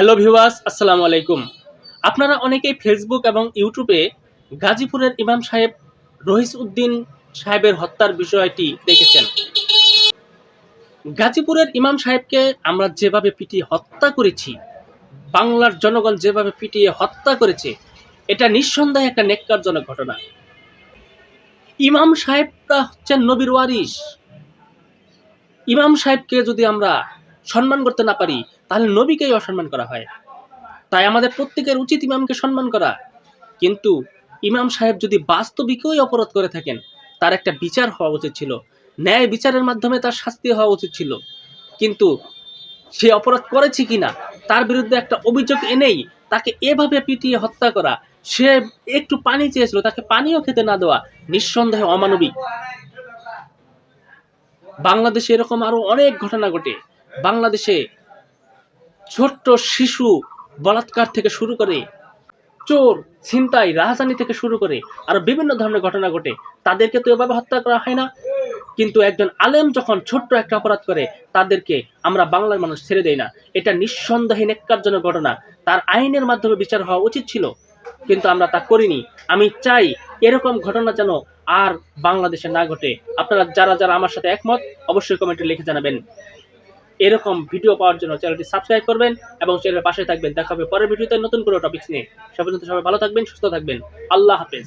Hello viewers আসসালামু আলাইকুম। আপনারা অনেকেই ফেসবুক এবং ইউটিউবে গাজীপুরের ইমাম সাহেব রহিস উদ্দিন সাহেবের হত্যার বিষয়টি দেখেছেন। গাজীপুরের ইমাম সাহেবকে আমরা যেভাবে পিটিয়ে হত্যা করেছি, বাংলার জনগণ যেভাবে পিটিয়ে হত্যা করেছে, এটা নিঃসন্দেহে একটা নেককারজনক ঘটনা। ইমাম সাহেবরা হচ্ছেন নবীর ওয়ারিস ইমাম সাহেবকে যদি আমরা সম্মান করতে না পারি তাহলে নবীকেই অসম্মান করা হয়। তাই আমাদের প্রত্যেকের উচিত ইমামকে সম্মান করা। কিন্তু ইমাম সাহেব যদি বাস্তবিকই অপরাধ করে থাকেন, তার একটা বিচার হওয়া উচিত ছিল। ন্যায় বিচারের মাধ্যমে তার শাস্তি হওয়া উচিত ছিল। কিন্তু সে অপরাধ করেছে কিনা, তার বিরুদ্ধে একটা অভিযোগ এনেই তাকে এভাবে পিটিয়ে হত্যা করা, সে একটু পানি চেয়েছিল, তাকে পানিও খেতে না দেওয়া নিঃসন্দেহে অমানবিক। বাংলাদেশে এরকম আরও অনেক ঘটনা ঘটে। বাংলাদেশে ছোট্ট শিশু বলাৎকার থেকে শুরু করে চোর, ছিনতাই রাজধানী থেকে শুরু করে আর বিভিন্ন ধরনের ঘটনা ঘটে। তাদেরকে তো এভাবে হত্যা করা হয় না। কিন্তু একজন আলেম যখন ছোট্ট একটা অপরাধ করে, তাদেরকে আমরা বাংলার মানুষ ছেড়ে দেই না। এটা নিঃসন্দেহে নেককারজনক ঘটনা। তার আইনের মাধ্যমে বিচার হওয়া উচিত ছিল, কিন্তু আমরা তা করিনি। আমি চাই এরকম ঘটনা যেন আর বাংলাদেশে না ঘটে। আপনারা যারা যারা আমার সাথে একমত, অবশ্যই কমেন্টে লিখে জানাবেন। এরকম ভিডিও পাওয়ার জন্য চ্যানেলটি সাবস্ক্রাইব করবেন এবং চ্যানেলের পাশে থাকবেন। দেখা হবে পরের ভিডিওতে নতুন কোনো টপিক্স নিয়ে। সে পর্যন্ত সবাই ভালো থাকবেন, সুস্থ থাকবেন। আল্লাহ হাফেজ।